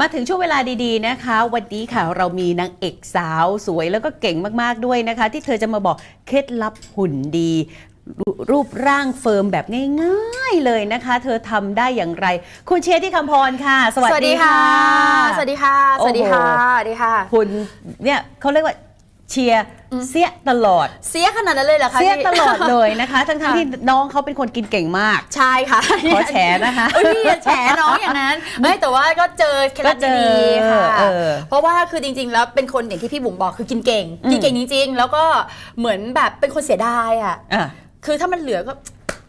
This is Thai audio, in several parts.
มาถึงช่วงเวลาดีๆนะคะ วันนี้ค่ะเรามีนางเอกสาวสวยแล้วก็เก่งมากๆด้วยนะคะ ที่เธอจะมาบอกเคล็ดลับหุ่นดี รูรูปร่างเฟิร์มแบบง่ายๆเลยนะคะ เธอทำได้อย่างไร คุณเชษที่คำพรค่ะ สวัสดีค่ะ สวัสดีค่ะโอ้โหสวัสดีค่ะ สวัสดีค่ะหุ่นเนี่ยเขาเรียกว่า เชียร์เสียตลอด เสียขนาดนั้นเลยเหรอคะเสียพี่ตลอดเลยนะคะ ทั้งๆที่น้องเขาเป็นคนกินเก่งมาก ใช่ค่ะขอแฉนะคะเอ้ยพี่อย่าแฉน้องอย่างนั้นไม่แต่ว่าก็เจอเคล็ดลับก็เจอดีๆค่ะเออเพราะว่าคือจริง ๆ แล้วเป็นคนอย่างที่พี่บุ๋มบอกคือกินเก่งอืมกินเก่งจริง ๆ แล้วก็เหมือนแบบเป็นคนเสียดายอะอะคือถ้ามันเหลือก็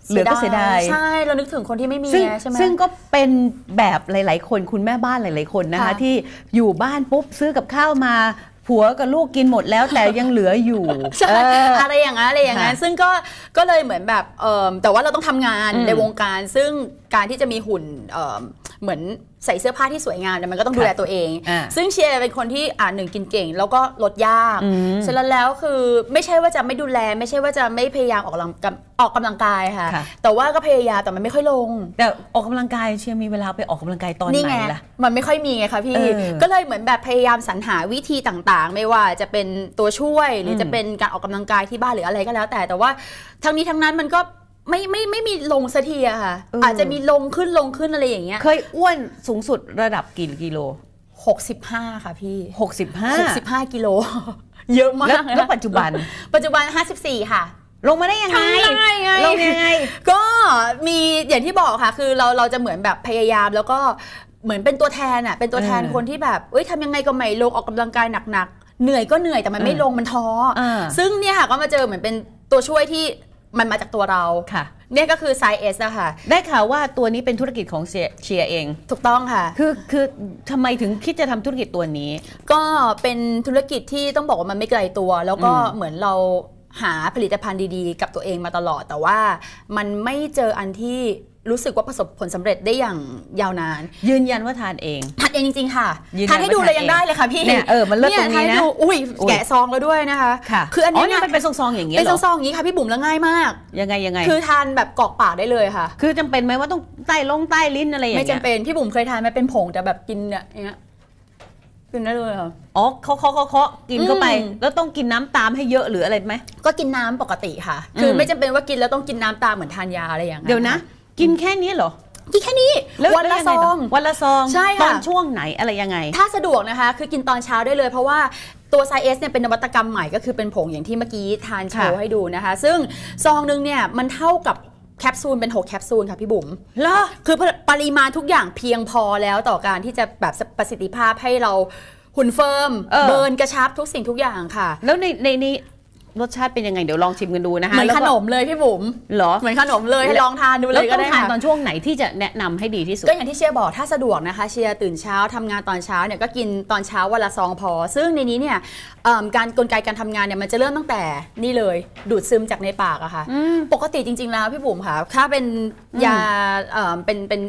เหลือก็เสียดายใช่เรานึกถึงคนที่ไม่มีซึ่งไงใช่ไหมซึ่งก็เป็นแบบหลาย ๆ คนคุณแม่บ้านหลาย ๆ คนนะคะค่ะที่อยู่บ้านปุ๊บซื้อกับข้าวมา ผัวกับลูกกินหมดแล้วแต่ยังเหลืออยู่ใช่เอออะไรอย่างนั้นอะไรอย่างนั้นค่ะซึ่งก็ก็เลยเหมือนแบบเอิ่มแต่ว่าเราต้องทำงานอืมในวงการ ซึ่งการที่จะมีหุ่นเอิ่มเหมือนใส่เสื้อผ้าที่สวยงามเนี่ยมันก็ต้องดูแลตัวเองอ่าซึ่งเชียร์เป็นคนที่อ่านหนึ่งกินเก่ง แล้วก็ลดยากอืมฉะนั้นแล้วคือไม่ใช่ว่าจะไม่ดูแล ไม่ใช่ว่าจะไม่พยายามออกกำลังกำออกกำลังกายค่ะค่ะ แต่ว่าก็พยายามแต่มันไม่ค่อยลง แต่ออกกำลังกายเชียร์มีเวลาไปออกกำลังกายตอนนี่ไหนไงล่ะมันไม่ค่อยมีไงคะพี่เออก็เลยเหมือนแบบพยายามสรรหาวิธีต่างๆ ไม่ว่าจะเป็นตัวช่วยหรืออมจะเป็นการออกกำลังกายที่บ้านหรืออะไรก็แล้ว แต่แต่ว่าทั้งนี้ทั้งนั้นมันก็ ไม่ไม่ไม่มีลงสักทีอะค่ะเออออาจจะมีลงขึ้นลงขึ้นอะไรอย่างเงี้ยเคยอ้วนสูงสุดระดับกี่กิโล 65 ค่ะพี่ 65 65กิโล เยอะมากแล้วนะแล้วปัจจุบัน ปัจจุบัน 54 ค่ะลงมาได้ยังไงทำได้ไงลงยังไง ก็มีอย่างที่บอกค่ะ คือเราเราจะเหมือนแบบพยายามแล้วก็เหมือนเป็นตัวแทนอะเป็นตัวแทนเออคนที่แบบเอ้ยทำยังไงก็ไม่ลงออกกำลังกายหนักๆเหนื่อยก็เหนื่อยแต่มันไม่เออลงมันท้ออาซึ่งเนี่ยค่ะก็มาเจอเหมือนเป็นตัวช่วยที่ มันมาจากตัวเราค่ะ เนี่ยก็คือไซเอสอะค่ะได้ข่าวว่าตัวนี้เป็นธุรกิจของเชียร์เชียร์เอง ถูกต้องค่ะ คือคือทำไมถึงคิดจะทำธุรกิจตัวนี้ ก็เป็นธุรกิจที่ต้องบอกว่ามันไม่ไกลตัว แล้วก็อืมเหมือนเราหาผลิตภัณฑ์ดีๆ กับตัวเองมาตลอด แต่ว่ามันไม่เจออันที่ รู้สึกว่าประสบผลสำเร็จได้อย่างยาวนาน ยืนยันว่าทานเองทานเองจริง ๆ ค่ะยืนยันทานให้ดูเลยว่าทานยังได้เลยค่ะพี่เนี่ยเออมันเลิศตรงนี้นะทาให้ดูอุ้ยอุ้ยแกะซองแล้วด้วยนะคะค่ะคืออันนี้นี่เนี่ยมันเป็นซองๆอย่างเงี้ยเป็นเหรอซองๆอย่างนี้ค่ะพี่บุ๋มแล้วง่ายมากยังไงยังไง คือทานแบบกรอกปากได้เลยค่ะ คือจำเป็นไหมว่าต้องใต้ลงใต้ลิ้นอะไรอย่างไม่เงี้ยจำเป็นพี่บุ๋มเคยทานไหมเป็นผงแต่แบบกินเนี่ยอย่างเงี้ยกินได้เลยค่ะอ๋อเคาะเคาะเคาะเคาะกินเข้าไปอืมแล้วต้องกินน้ำตามให้เยอะหรืออะไรไหม ก็กินน้ำปกติค่ะ คืออมไม่จำเป็นว่ากินแล้วต้องกินน้ำตามเหมือนทานยาอะไรอย่างเงี้ยเดี๋ยวนะ กินแค่นี้เหรอ กินแค่นี้ แล้ววันละแยังซไต่อง วันละซองใช่ค่ะ ตอนช่วงไหนอะไรยังไง ถ้าสะดวกนะคะ คือกินตอนเช้าได้เลย เพราะว่าตัวไซเอสเนี่ยเป็นนวัตกรรมใหม่ก็คือเป็นผงอย่างที่เมื่อกี้ทานโชว์ค่ะ ให้ดูนะคะ ซึ่งซองนึงเนี่ยมันเท่ากับแคปซูลเป็น 6 แคปซูลค่ะพี่บุ๋ม เหรอ คือปริมาณทุกอย่างเพียงพอแล้วต่อการที่จะแบบประสิทธิภาพให้เราหุ่นเฟิร์มเออ เบิร์นกระชับทุกสิ่งทุกอย่างค่ะ แล้วในในนี้ รสชาติเป็นยังไงเดี๋ยวลองชิมกันดูนะคะเหมือนแล้วขก็นมเลยพี่บุ๋มเหรอเหมือนขนมเลยให้ลองทานดูเลแล้วยต้ก็องได้ทานค่ะตอนช่วงไหนที่จะแนะนำให้ดีที่สุดก็อย่างที่เชียร์บอกถ้าสะดวกนะคะ เชียร์ตื่นเช้าทำงานตอนเช้าเนี่ยก็กินตอนเช้าวันละซองพอ ซึ่งในนี้เนี่ยเอิ่มการกลไกการทำงานเนี่ยมันจะเริ่มตั้งแต่นี่เลย ดูดซึมจากในปากอะค่ะอืมปกติจริง ๆ แล้วพี่บุ๋มค่ะถ้าเป็นยาเอิ่มเป็นเป็น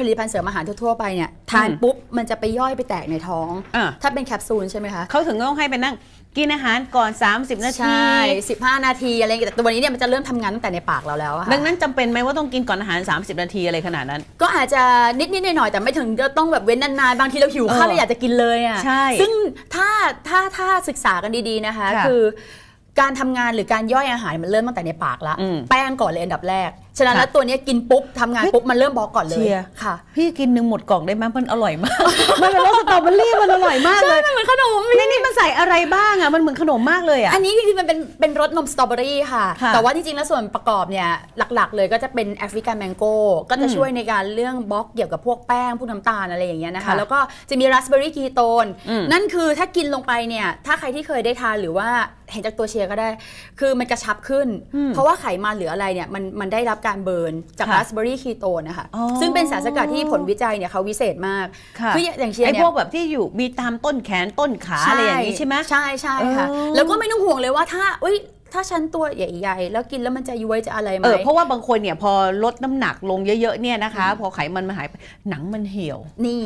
ผลิตภัณฑ์เสริมอาหารทั่วๆไปเนี่ยทานอืมปุ๊บมันจะไปย่อยไปแตกในท้องอะถ้าเป็นแคปซูลใช่ไหมคะเขาถึงต้องให้ไปนั่ง กินอาหารก่อน 30 นาใชที่15 นาทีอะไรอย่างเงี้ยแต่ตัวนี้เนี่ยมันจะเริ่มทำงานตั้งแต่ในปากเราแล้วอะค่ะดังนั้นจำเป็นไหมว่าต้องกินก่อนอาหาร 30 นาทีอะไรขนาดนั้น ก็อาจจะนิดนิดหน่อยหน่อยๆแต่ไม่ถึงจะต้องแบบเว้นนานๆบางทีเราหิวข้าวเออเราอยากจะกินเลยอะใช่ซึ่งถ้าถ้าถ้าศึกษากันดีๆนะคะ ค่ะคือ การทำงานหรือการย่อยอาหารมันเริ่มตั้งแต่ในปากละอืมแป้งก่อนเลยอันดับแรก ฉะนั้นค่ะแล้วตัวเนี้ยกินปุ๊บทำงานเฮ้ยปุ๊บมันเริ่มบอกก่อนเลยเชียร์ค่ะ พี่กินหนึ่งหมดกล่องได้ไหมมันอร่อยมากมันเป็นรสสตรอเบอรี่มันอร่อยมากเลยมันเหมือนขนมในนี้มันใส่อะไรบ้างอะมันเหมือนขนมมากเลยอะอันนี้คือมันเป็นเป็นรสนมสตรอเบอรี่ค่ะค่ะ แต่ว่าจริงๆแล้วส่วนประกอบเนี่ยหลักๆ เลยก็จะเป็นแอฟริกันแมงโก้ก็จะอืมช่วยในการเรื่องบล็อกเกี่ยวกับพวกแป้งพวกน้ำตาลอะไรอย่างเงี้ยนะคะค่ะแล้วก็จะมีราสเบอร์รี่คีโตนอืมนั่นคือถ้ากินลงไปเนี่ยถ้าใครที่เคยได้ทานหรือว่า เห็นจากตัวเชียร์ก็ได้ คือมันกระชับขึ้น เพราะว่าไขมันหรืออะไรเนี่ยมันมันได้รับการเบิร์นจากค่ะราสเบอร์รี่คีโตนนะคะอ๋อซึ่งเป็นสารสกัดที่ผลวิจัยเนี่ยเขาวิเศษมากค่ะคืออย่างเชียร์ไอ้เนี่พยวกแบบที่อยู่มีตามต้นแขนต้นขาอะไรอย่างนี้ใช่ไหมใช่ใช่ค่ะเออแล้วก็ไม่ต้องห่วงเลยว่าถ้าอุ้ยถ้าฉันตัวใหญ่ๆ แล้วกินแล้วมันจะย้วยจะอะไรไหมเออเพราะว่าบางคนเนี่ยพอลดน้ำหนักลงเยอะๆเนี่ยนะคะ พอไขมันมันหายไปหนังมันเหี่ยว นี่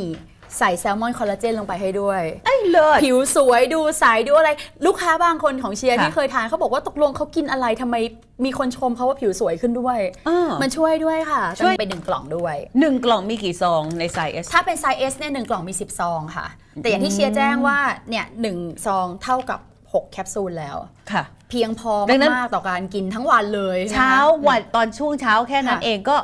ใส่แซลมอนคอลลาเจนลงไปให้ด้วยไอ้ เลิศผิวสวยดูใสดูอะไร ลูกค้าบางคนของเชียร์ค่ะที่เคยทานเขาบอกว่าตกลงเขากินอะไรทำไมมีคนชมเขาว่าผิวสวยขึ้นด้วยอ่ามัมันช่วยด้วยค่ะ ช่วยจะเป็นหนึ่งกล่องด้วยหนึ่งกล่องมีกี่ซองในไซส์ S ถ้าเป็นไซส์ S เนี่ยหนึ่งกล่องมี 10 ซองค่ะ แต่อย่างที่เชียร์แจ้งว่าเนี่ยหนึ่งซองเท่ากับ 6 แคปซูลแล้วค่ะ เพียงพอดังนั้นมากๆต่อการกินทั้งวันเลยนะคะเช้าวันตอนช่วงเช้าแค่นั้นค่ะเองก็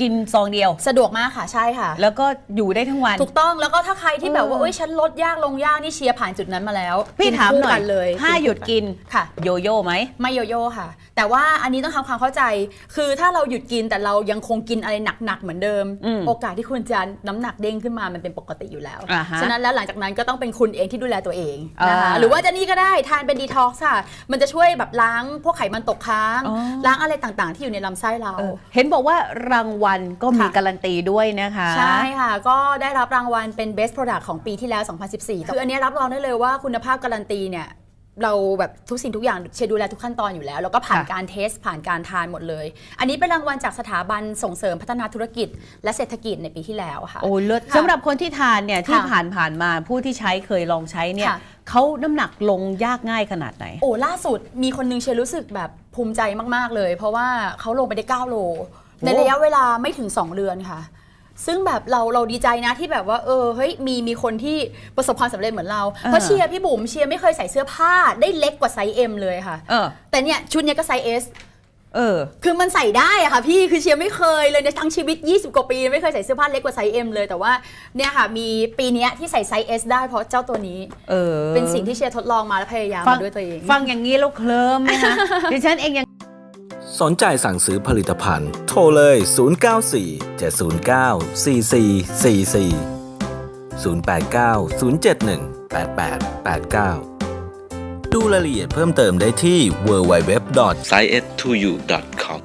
กินซองเดียว สะดวกมากค่ะใช่ค่ะ แล้วก็อยู่ได้ทั้งวัน ถูกต้องแล้วก็ถ้าใครที่แบบว่าเออเอ้ยฉันลดยากลงยากนี่เชียร์ผ่านจุดนั้นมาแล้วพี่กิถามคู่หน่อยกันเลยถ้าหยุดกินค่ะ โยโย่ไหมไม่โยโย่ค่ะ แต่ว่าอันนี้ต้องทำความเข้าใจ คือถ้าเราหยุดกินแต่เรายังคงกินอะไรหนักๆเหมือนเดิมอืมโอกาสที่คุณจะน้ำหนักเด้งขึ้นมามันเป็นปกติอยู่แล้วอ่าฮะฉะนั้นแล้วหลังจากนั้นก็ต้องเป็นคุณเองที่ดูแลตัวเองนะคะอ่าหรือว่าจะนี่ก็ได้ทานเป็นดีท็อกซ์ค่ะมันจะช่วยแบบล้างพวกไขมันตกค้างอ๋อล้างอะไรต่างๆ ที่อยู่ในลำไส้เราเออเห็นบอกว่ารางวัลก็มีค่ะการันตีด้วยนะคะ ใช่ค่ะ ก็ได้รับรางวัลเป็น Best Product ของปีที่แล้ว 2014 คืออันนี้รับรองได้เลยว่าคุณภาพการันตีเนี่ยเราแบบทุกสิ่งทุกอย่างเชียร์ดูแลทุกขั้นตอนอยู่แล้ว แล้วก็ผ่านค่ะการเทสผ่านการทานหมดเลย อันนี้เป็นรางวัลจากสถาบันส่งเสริมพัฒนาธุรกิจ และเศรษฐกิจในปีที่แล้วค่ะโอ้เลิศค่ะสำหรับคนที่ทานเนี่ยที่ค่ะผ่านผ่านมาผู้ที่ใช้เคยลองใช้เนี่ยค่ะเขาน้ำหนักลงยากง่ายขนาดไหน โอ้ล่าสุดมีคนนึงเชียร์รู้สึกแบบภูมิใจมาก ๆ เลย เพราะว่าเขาลงไปได้ 9 โล ในระยะเวลาไม่ถึง 2 เดือนค่ะ ซึ่งแบบเราเราดีใจนะที่แบบว่าเออเฮ้ยมีมีคนที่ประสบความสำเร็จเหมือนเรา เพราะอ่าเชียร์พี่บุ๋มเชียร์ไม่เคยใส่เสื้อผ้าได้เล็กกว่าไซส์ M เลยค่ะเออ แต่เนี่ยชุดเนี้ยก็ไซส์ S เออ คือมันใส่ได้อะค่ะพี่คือเชียร์ไม่เคยเลยในทั้งชีวิต 20 กว่าปี ไม่เคยใส่เสื้อผ้าเล็กกว่าไซส์ M เลยแต่ว่าเนี่ยค่ะมีปีเนี้ยที่ใส่ไซส์ S ได้เพราะเจ้าตัวนี้ เออ เป็นสิ่งที่เชียร์ทดลองมาและพยายามฟังมาด้วยตัวเอง ฟังอย่างนี้แล้วเคลิ้มไหมคะ ดิฉันเองยัง สนใจสั่งซื้อผลิตภัณฑ์ โทรเลย 094 709 4444 089 071 8889 ดูรายละเอียดเพิ่มเติมได้ที่ www.science2u.com